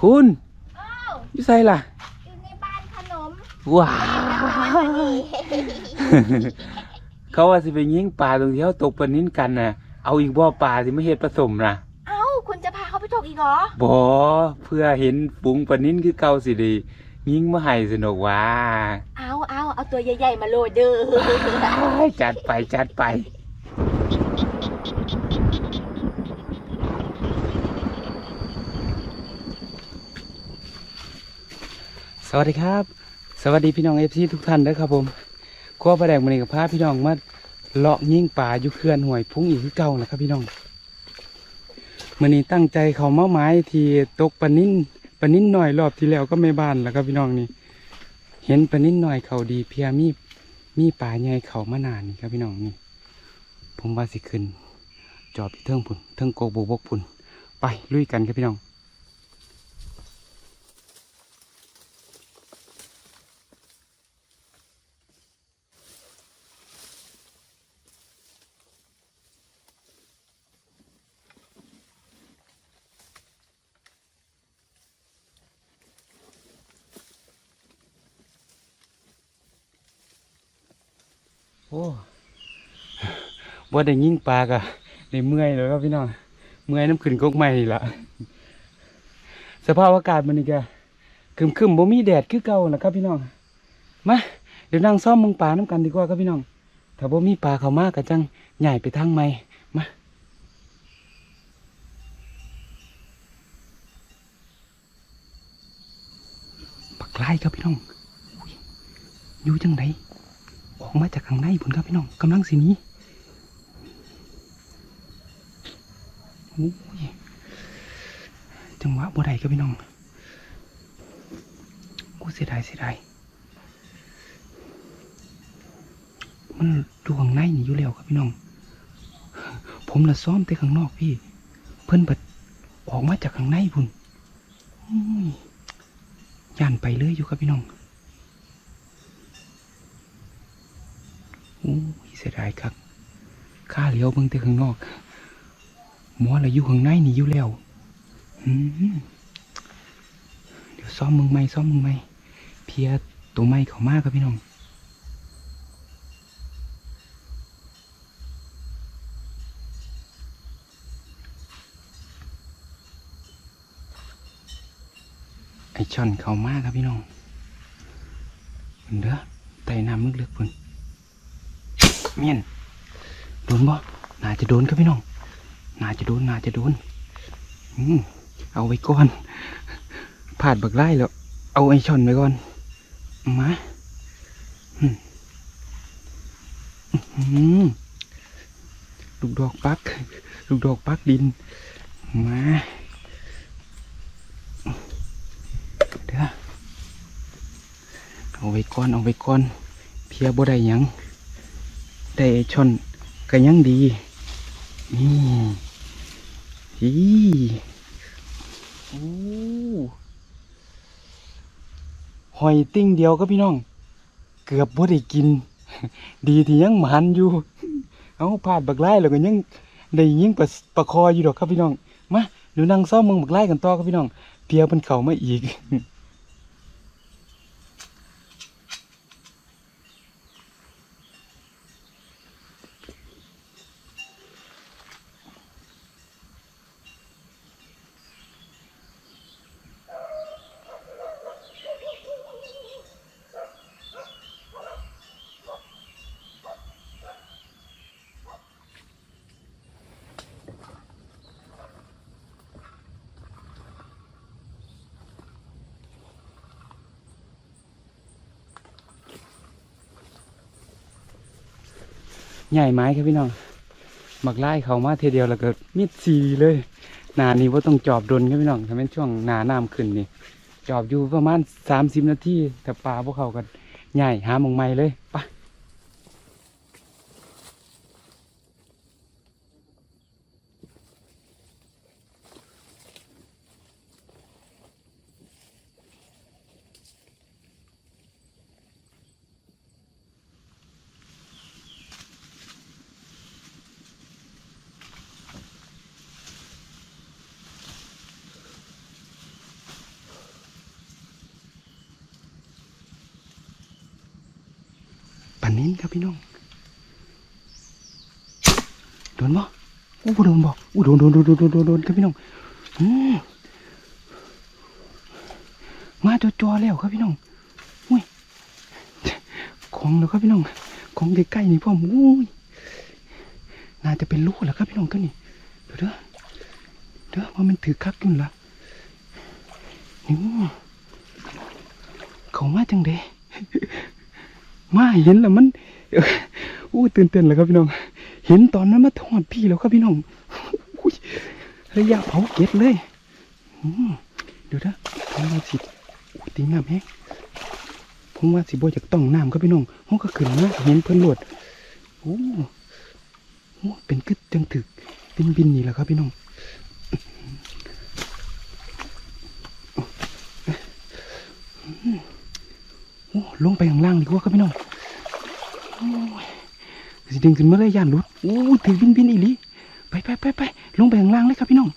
คุณอ้าวอยู่ไสล่ะ อยู่ในบ้านขนม ว้าว เขาว่าสิไปยิงปลาตรงที่เขาตกปลานิ้นกันน่ะ เอาอีกบ่อปลาสิมาเฮ็ดผสมน่ะเอ้าคุณจะพาเขาไปตกอีกเหรอบ่เพื่อเห็นปุงปลานิ้นคือเก่าสิไดียิงมาให้สนุกว่า เอาเอาเอาตัวใหญ่ๆมาโรยเด้อจัดไปจัดไป สวัสดีครับ สวัสดีพี่น้องเอฟซีทุกท่านด้วยครับผมครัวประแดงมันนี้กับพาพี่น้องมาเลาะยิงป่าอยู่เขื่อนห่วยพุ่งอีกคือเก่านะครับพี่น้องมันนี้ตั้งใจเขาเมาไม้ที่ตกปนิ้นปนิ้นหน่อยรอบที่แล้วก็ไม่บานแล้วครับพี่น้องนี่ เห็นปนิ้นหน่อยเขาดีเพียมีมีป่าใหญ่เขามานานนี่ครับพี่น้องนี่ ผมว่าสิขึ้น จอบเทิงพุ่นเทิงโกกบบกพุ่นไปลุยกันครับพี่น้อง โอ้บ่ได้ยิงปลากะได้เมื่อยแล้วครับพี่น้องเมื่อยน้ำขึ้นกกใหม่นี่ละสภาพอากาศมันนี่กะคึมคึมบ่มีแดดคือเก่านะครับพี่น้องมาเดี๋ยวนั่งซ่อมมึงปลาน้ำกันดีกว่าครับพี่น้องถ้าบ่มีปลาเข้ามากะจังใหญ่ไปทางใหม่มาปักไล่ครับพี่น้องอยอยู่จังได ออกมาจากข้างในผลครับพี่น้องกำลังสีนี้โอ้ยจังหวะบ่ได้ครับพี่น้องกูเสียดายเสียดายมันดูข้างในนี่อยู่แล้วครับพี่น้อง ผมละซ้อมแต่ข้างนอกพี่ เพิ่นบัดออกมาจากข้างในพุ่นยย่านไปเลยอยู่ครับพี่น้อง อ้เสียดายครับข้าเหลียวเบิ่งแต่ข้างนอก หมอละอยู่ข้างในนี่อยู่แล้วเดี๋ยวซ่อมมึงไม่ซ่อมมึงไม่เพียตัวไม่เขามากครับพี่น้องไอช่อนเขามากครับพี่น้องเห็นเด้อไต่น้ำลึกๆพุ่น เมียนโดนบ่น่าจะโดนครับพี่น้องน่าจะโดนน่าจะโดนอืมเอาไว้ก่อนผาดบักไล่แล้วเอาไอ้ช่อนไว้ก่อนมาอือลูกดอกปัก ลูกดอกปักดิน มาเด้อเอาไว้ก่อน เอาไว้ก่อน เพียบ่ได้ยัง ได้ไอ้ชนก็ยังดี นี่ฮีโอ้หอยติ้งเดียวก็พี่น้อง เกือบบ่ได้กิน ดีที่ยังหมันอยู่ เอาพลาดบักไล่แล้วก็ยังได้ยิงประประคออยู่ดอกครับพี่น้อง มาเดี๋ยวนั่งซ่อมมึงบักไล่กันต่อครับพี่น้อง เพียเป็นเข่ามาอีก ใหญ่ไม้ครับพี่น้องหมักไล่เขามาเทเดียวแล้วก็มิดซีเลยหนานี้ว่าต้องจอบดนครับพี่น้องถ้าเป็นช่วงหนาน้ำขึ้นนี่จอบอยู่ประมาณสามสิบนาทีแต่ปลาพวกเขากันใหญ่หาหมองไม้เลยไป ปันนี้ครับพี่น้องโดนบ่อู้โดนบ่อู้โดนโดนโดนโดนโดนครับพี่น้องมาจอๆแล้วครับพี่น้องอุ้ยของแล้วครับพี่น้อง ของใกล้ๆนี่พ่อมอุ้ยน่าจะเป็นลูกแล้วครับพี่น้องตัวนี้เดี๋ยวเด้อเด้อว่ามันถือคักขึ้นละนี่เขามาจังเด้ มาเห็นแล้วมันอู้ตื่นเต้นแล้วครับพี่น้อง เห็นตอนนั้นมาทอดพี่แล้วครับพี่น้องอระยะเผาเก็ดเลยเดี๋ยวนะผมว่าสิติงน้ำแห้งผมว่าสิบ่จากต้องน้ำครับพี่น้องเขาก็ขึ้นมาเห็นเพิ่นโหลดโอ้โอ้เป็นกึดจังถึกบินบินนี่แหละครับพี่น้อง ลงไปข้างล่างดีกว่าครับพี่น้องสิดึงขึ้นมาเลยย่านรุดโอ้ถือบินบินอีลีไปไปไปไปลงไปข้างล่างเลยครับพี่น้อง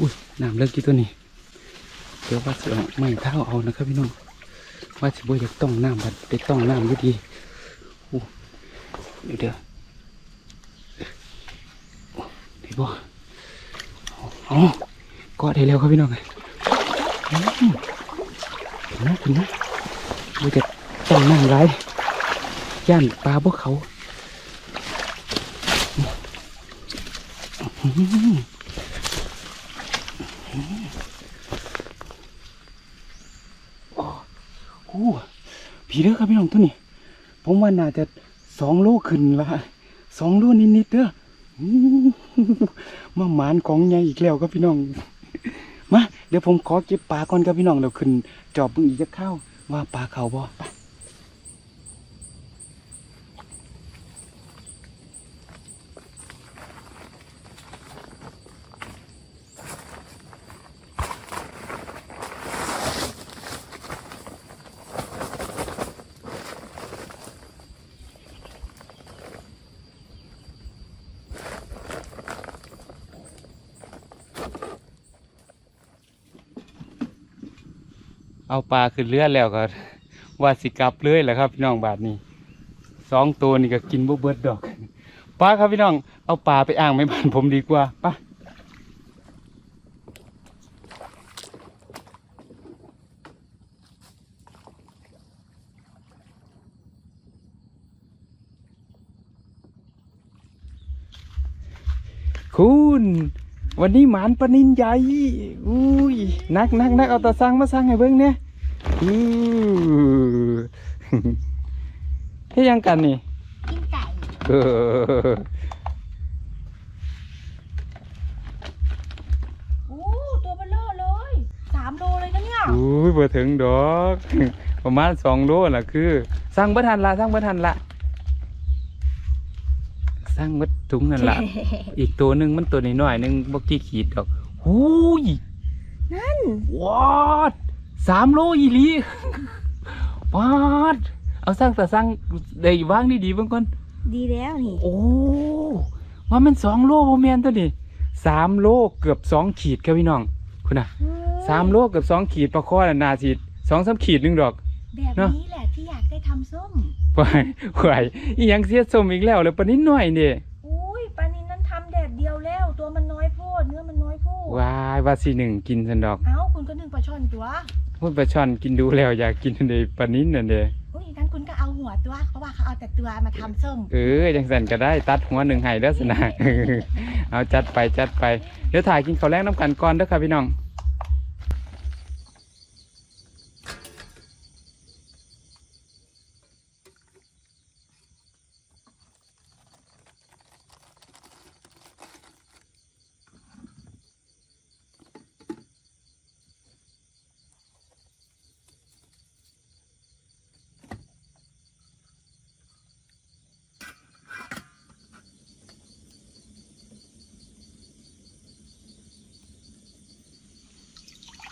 อุ้ยน้ำเลิกกี่ตัวนี้เดี๋ยวว่าสิเอาไม่เท้าเอานะครับพี่น้องว่าสิบ่อยากต้องน้ำบัดไปต้องน้ำก็ดี เดี๋ยวเดี๋ยวดีบ่เอกอดได้แล้วครับพี่น้องเห็นไหมเห็นไม่จะต้องนั่งไรย่านปลาพวกเขาโอ้โหผีเด้อครับพี่น้องตัวนี้ ผมว่าน่าจะ สองโลขึ้นละสองโลนิดๆเด้ออื้อมาหมานของใหญ่อีกแล้วครับพี่น้องมาเดี๋ยวผมขอเก็บปลาก่อนครับพี่น้องเราขึ้น จอบเบึงอีกจะเข้าว่าปลาเขาบ่ เอาปลาขึ้นเรือแล้วก็ว่าสิกลับเลยแหละครับพี่น้องบาทนี้สองตัวนี่ก็กินบ่เบิดดอกปลาครับพี่น้องเอาปลาไปอ่างไม่บ้านผมดีกว่าไปคุณ วันนี้หมานปลานินใหญ่อุ้ยนักนักนักเอาตาสั่งมาสั่งให้เบิ่งเนี่ยอือเฮ้ยยังกันนี่กินไก่เออโอ้ตัวเบลเลอเลยสามโลเลยนะเนี่ยอุ้ยบ่ถึงดอก ประมาณสองโลน่ะคือสั่งบ่ทันละสั่งบ่ทันละ สั่งมัดถุงนั่นละอีกตัวหนึ่งมันตัวน้อยๆหนึงบ่กี่ขีดดอกหูยนั่นว้าดสามโลอีหลีว้าดเอาสร้างแต่สร้างได้วางดีๆเบิ่งก่อนดีแล้วนี่โอ้ว่ามันสองโลบ่แม่นตัวนี้สามโลเกือบสองขีดครับพี่น้อง คุณน่ะสามโลเกือบสองขีดปลาคอน่ะนาสิสองสามขีดหนึงดอก แบบเนอะนี้แหละที่อยากได้ทำส้ม ไหวไหวอีหยังเสียสมอีกแล้วเลยปานนี้หน่อยนี่อุ้ยปลานินนั้นทำแดดเดียวแล้ว ตัวมันน้อยโพดเนื้อมันน้อยโพดวายว่าสิหนึ่งกินสันดอกเอ้าคุณก็นึ่งปลาช่อนตัวพูดปลาช่อนกินดูแล้วอยากกินอันเดปานนี้นั่นเด้อุ้ยงั้นคุณก็เอาหัวตัวเพราะว่าเขาเอาแต่ตัวมาทำส้มเออจังสันก็ได้ตัดหัวหนึ่งให้เด้อสนะเอาจัดไปจัดไปเดี๋ยวถ่ายกินข้าวแรงน้ำกันก่อนเด้อครับพี่น้อง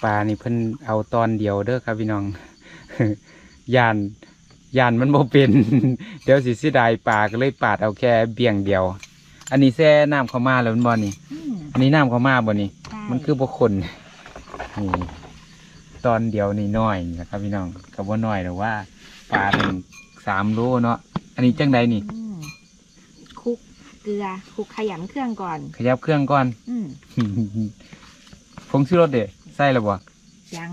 ปลานี่เพิ่นเอาตอนเดียวเด้อครับพี่น้องย่านยานมันบ่เป็น เดี๋ยวสิเสิดายปลาก็เลยปาดเอาแค่เบี่ยงเดียว อันนี้แซ่น้ำเข้ามาแล้วมันบ่นี่อืมอันนี้น้ำเข้ามาบ่นี่ใช่มันคือบ่คนนี่ตอนเดียวนี่น้อยนะครับพี่น้องก็บ่น้อยหรอกว่าปลาถึงสามโลเนาะ อันนี้จังใดนี่อืมคลุกเกลือคลุกขยำเครื่องก่อน ขยับเครื่องก่อน อืมผงชูรสเด้ ใส่แล้วบ่ยัง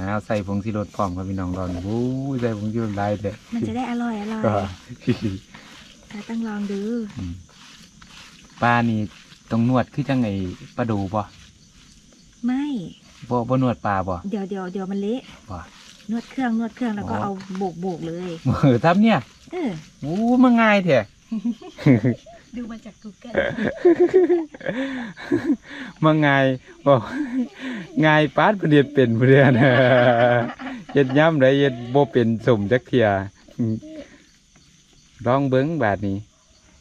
อ้าวใส่ผงชูรสพร้อมครับพี่น้องรอนโอ้ยใส่ผงชูรสหลายเด้อมันจะได้อร่อยอร่อยก็เราต้องลองดูอืมปลานี่ต้องนวดคือจังไงปลาดูบ่ไม่บ่บ่นวดปลาบ่เดี๋ยวเดี๋ยวเดี๋ยวมันเละบ่นวดเครื่องนวดเครื่องแล้วก็อ๋อเอาโบกโบกเลยเออทำเนี่ยเออโอ้มันง่ายแท้ ดูมาจาก Google มันง่ายบ่ง่ายปาดประเดี๋ยวเป็นประเดี๋ยวนะเฮ็ดย่ำได้เฮ็ดบ่เป็นสมจักเที่ยอืมลองเบิ่งบาดนี้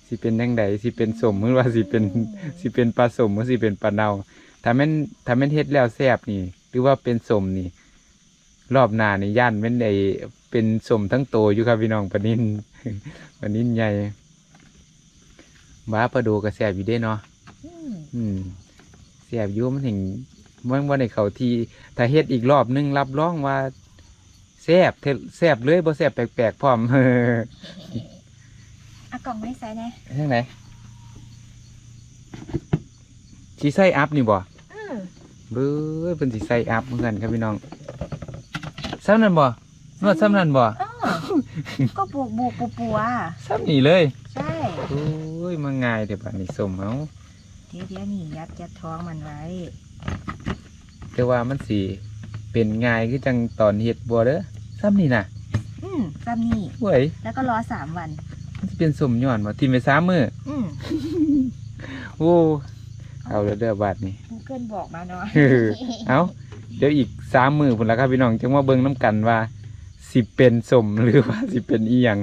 สิเป็นจังไดสิเป็นสมหรือว่าสิเป็นสิเป็นปลาสมหรือสิเป็นปลาเน่าถ้าแม่นถ้าแม่นเฮ็ดแล้วแซ่บนี่ หรือว่าเป็นสมนี่ รอบหน้านี่ย่านแม่นไอ้เป็นสมทั้งโตอยู่ครับพี่น้องปลานินปลานินใหญ่ บ้าปลาดูก็แซ่บอยู่เด้เนาะอืมอืมแซ่บอยู่มันถึงมันว่าในเขาทีถ้าเฮ็ดอีกรอบนึงรับรองว่าแซ่บเทแซ่บเลยบ่แซ่บแปลกๆพร้อมเอากล่องไม่ใส่แน่ทางไหนสิใส่อัพนี่บ่อืมเบ้ยเป็นสิใส่อัพเหมือนกันครับพี่น้องซ้ำนั่นบ่นวดซ้ำนั่นบ่อ้อก็บวกบวกปัวปัวซ้ำนี่เลย ใช่โอ้ยมันง่ายเดี๋ยวบัดนี้สมเอาเดี๋ยวเดี๋ยวนี่ยัดยัดท้องมันไว้ แต่ว่ามันสิเป็นง่ายคือจังตอนเฮ็ดบ่เด้อซ้ำนี่น่ะอืมซ้ำนี่เว้ยแล้วก็รอสามวัน มันสิเป็นสมย้อนบ่ทิ่มไปสามมื้ออืมโอ้เอาแล้วเด้อบาดนี้ Google บอกมาเนาะเออเอาเดี๋ยวอีกสามมือพุ่นละครับพี่น้องจังว่าเบิ่งน้ำกันว่า สิเป็นสมหรือว่าสิเป็นอีหยัง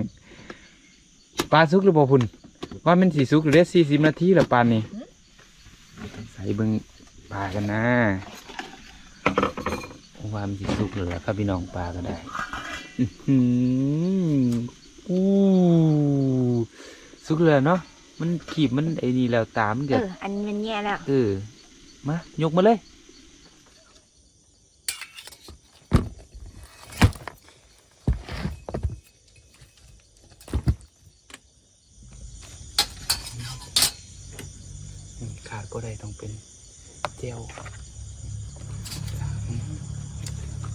ปลาสุกหรือบ่พุ่นว่ามันสิสุกหรือได้สี่สิบนาทีละปานนี้ใส่เบิ่งปลากันนะว่ามันสิสุกหรือละครับพี่น้องปลาก็ได้อื้อหืออู้สุกเลยเนาะมันขีบมันไอ้นี่แล้วตามนเอเดือดออันนี้มันแย่แล้วเออมายกมาเลย ขาดก็ได้ต้องเป็นเจล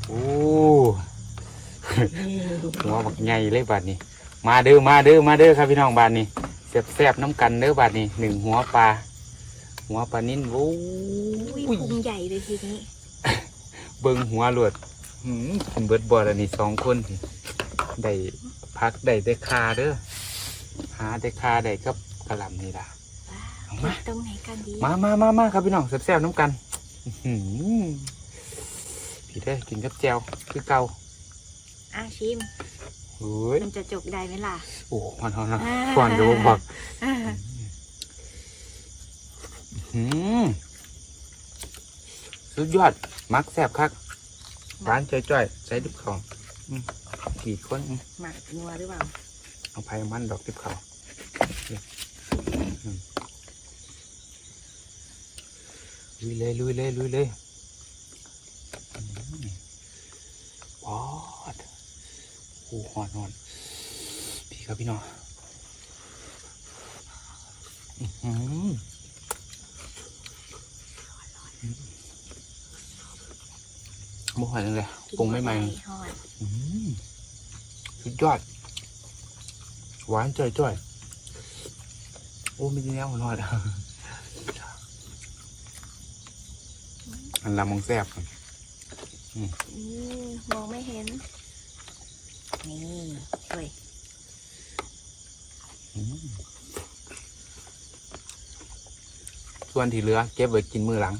โอ้หัวบักใหญ่เลยบาดนี้ มาเด้อมาเด้อมาเด้อครับพี่น้องบาดนี้แซ่บๆน้ำกันเด้อบาดนี้หนึ่งหัวปลาหัวปลานิ่นโอ้อุ้ยยพุงใหญ่เลยทีนี้เบิ่งหัวหลวดหืมกินเบิดบอดอันนี้สองคนสิได้พักได้ได้คาเด้อหาได้คาได้กับกระหลำนี่ล่ะเอา มาตรงไหนกันดีมามามามาครับพี่น้องแซ่บๆน้ำกันอื้อหือพี่ได้อกินกับแจวคือเก่าอะชิมโอ้ยมันจะจบได้ไหมล่ะ โอ้ฮอนฮอนฮอนอ่าก่อนจะบอกอ่าหืมสุดยอด มักแซ่บคักร้านจ้อยๆใส่ดิบเขาอืมกี่คนอืมหมักนัวหรือเปล่า เอาไผ่มันดอกดิบเขาอืม ลุยเลยลุยเลยลุยเลยอืมปอดโอ้หอนหอนพี่ครับพี่น้องอื้อหือบ่หอยเลยปรุงไม่ใหม่ทอดอืมสุดยอด หวานจ่อยๆ โอ้ไม่ได้แนวหน่อยอะ อันละมองแซ่บครับอืมมองไม่เห็น นี่เฮ้ยอืมส่วนที่เหลือ เก็บไว้กินมือหลัง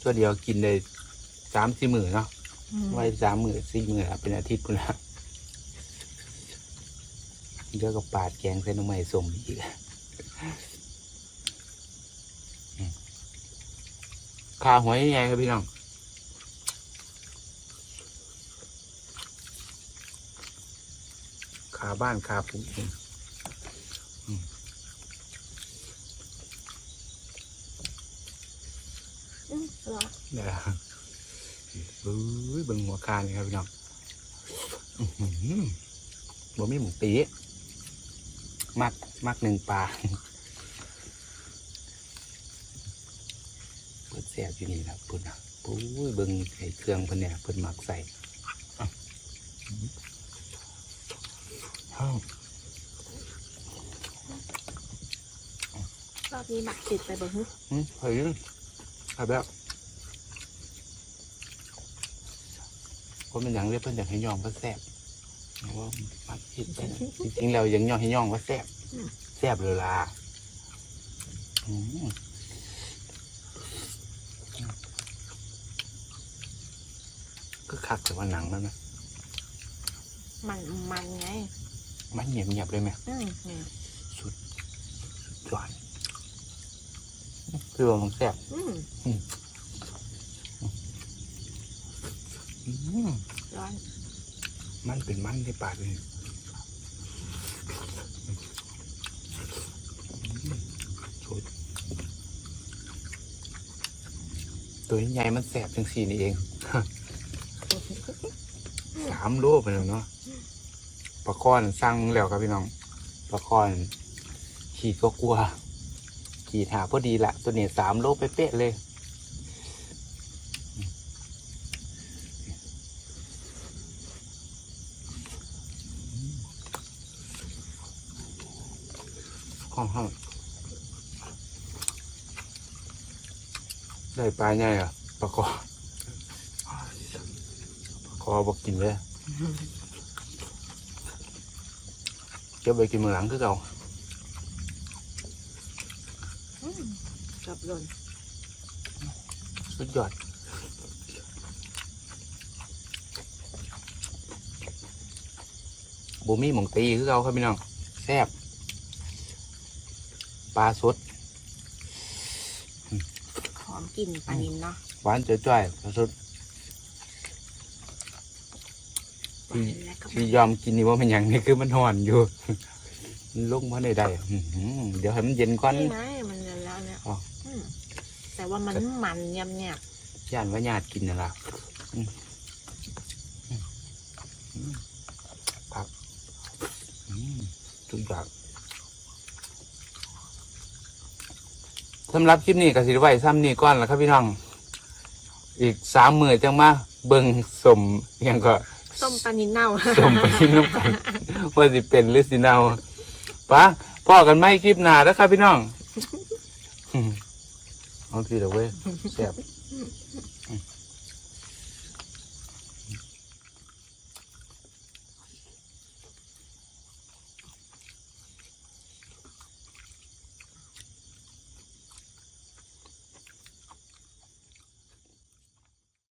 ส่วนเดียวกินได้สามสี่มือเนาะอืมไว้สามมือสี่มือครับเป็นอาทิตย์พุ่นละเดี๋ยวก็ปาดแกงใส่หน้ำไม้สมอีกอืมขาหอยใหญ่ครับพี่น้องขาบ้านขาปุ๊บเนี่ยเฮ้ยบิ่งหัวคาเลยครับพี่น้องบ่มีหมูตีมักมักหนึ่งปลา เปิดแสบอยู่นี่ครับพุ่นนะปุ้ยเบิ่งไอ้เครื่องเพิ่นเนี่ยเพิ่นมักใส่อ้าวอ้าวรอบนี้หมักติดไปเบิ่งฮึอืมเฮ้ยครับแบบคนเป็นอย่างเรียกเพิ่นอยากให้ย่องว่าแซ่บเพราะว่ามันผิดไปนะจริงๆแล้วยังย่องให้ย่องว่าแซ่บแซ่บเลยล่ะอืม คักแต่ว่าหนังมันนะมันมันไง มันเงียบเงียบๆเลยไหมอืมนี่จวนคือว่ามันแซ่บอืมอืมร้อนมันเป็นมันในปากเลยอืมสุดตัวใหญ่มันแสบจังสี่นี่เอง สามโลไปแล้วเนาะปลาคอนสั่งแล้วครับพี่น้องปลาคอนขีดก็กลัว ขีดหาพอดีละตัวนี้สามโลเป๊ะเลยห้อห้องได้ปลาใหญ่อะปลาคอปลาค อบอกกินเลยเก็บไปกินมือหลังคือเก่าอืมเกับหล่นสุดยอดบูมี่หมองตีคือเก่าครับพี่น้องแซ่บปลาสดหอมกลิ่นปลานินเนาะหวานจ้อยๆปลาสด หวานและก็ที่ยอมกินนี่ว่ามันอย่างนี้คือมันห่อนอยู่ มันลงมาได้ได้อื้อหือเดี๋ยวให้มันเย็นก่อน นี่ไงมันเย็นแล้วเนี่ยอ๋อมแต่ว่ามันมันเงียบเงียบย่านว่าญาติกินน่ะล่ะอืมอืมอืมครับอืมทุกอย่างสำหรับคลิปนี้ก็สิได้ไว้ซ้ำนี่ก่อนละครับพี่น้อง อีกสามมือจังมาเบิ่งสมอิหยังก็ๆ ต้มปลานินเน่าสมไปกินน้ำกันว่าสิเป็นหรือสิเนาปะพ่อกันไหมคลิปหน้าแล้วครับพี่น้องเอาสิเดี๋ยวเว้ยแซ่บ